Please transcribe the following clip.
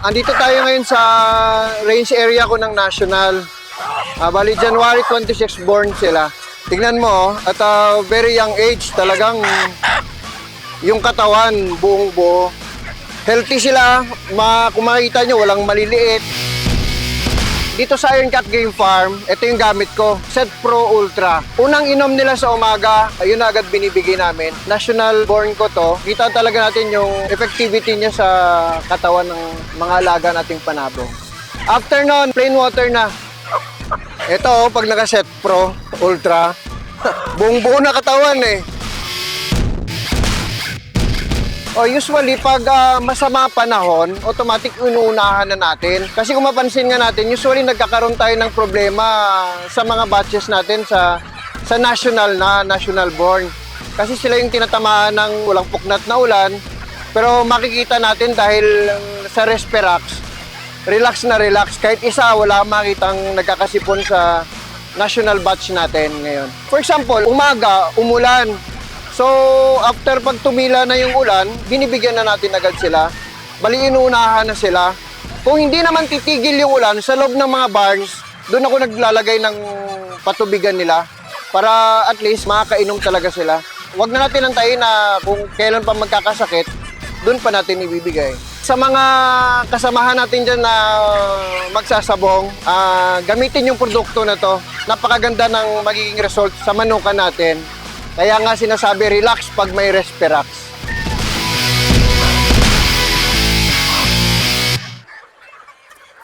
Andito tayo ngayon sa range area ko ng National. Ah, bali, January 26 born sila. Tingnan mo, oh, at ah, very young age, talagang yung katawan, buong buo. Healthy sila, ma makikita nyo, walang maliliit. Dito sa Iron Cat Game Farm, ito yung gamit ko, Set Pro Ultra. Unang inom nila sa umaga, ayun na agad binibigay namin. National born ko to. Kita talaga natin yung effectivity niya sa katawan ng mga alaga nating panabong. After nun, plain water na. Ito, oh, pag naka-Set Pro Ultra, buong buo na katawan eh. O usually pag ah, masama panahon, automatic inuunahan na natin. Kasi kung mapansin nga natin, usually nagkakaroon tayo ng problema sa mga batches natin sa sa national na national born. Kasi sila yung tinatamaan ng walang puknat na ulan. Pero makikita natin dahil sa Resperax, relax na relax. Kahit isa, wala makitang nagkakasipon sa national batch natin ngayon. For example, umaga, umulan. So, after pag tumila na yung ulan, binibigyan na natin agad sila. Bali, inuunahan na sila. Kung hindi naman titigil yung ulan, sa loob ng mga barns, doon ako naglalagay ng patubigan nila para at least makakainom talaga sila. Huwag na natin antayin na kung kailan pa magkakasakit, doon pa natin ibibigay. Sa mga kasamahan natin dyan na magsasabong, ah, gamitin yung produkto na to. Napakaganda ng magiging result sa manukan natin. Kaya nga sinasabi, relax pag may Resperax.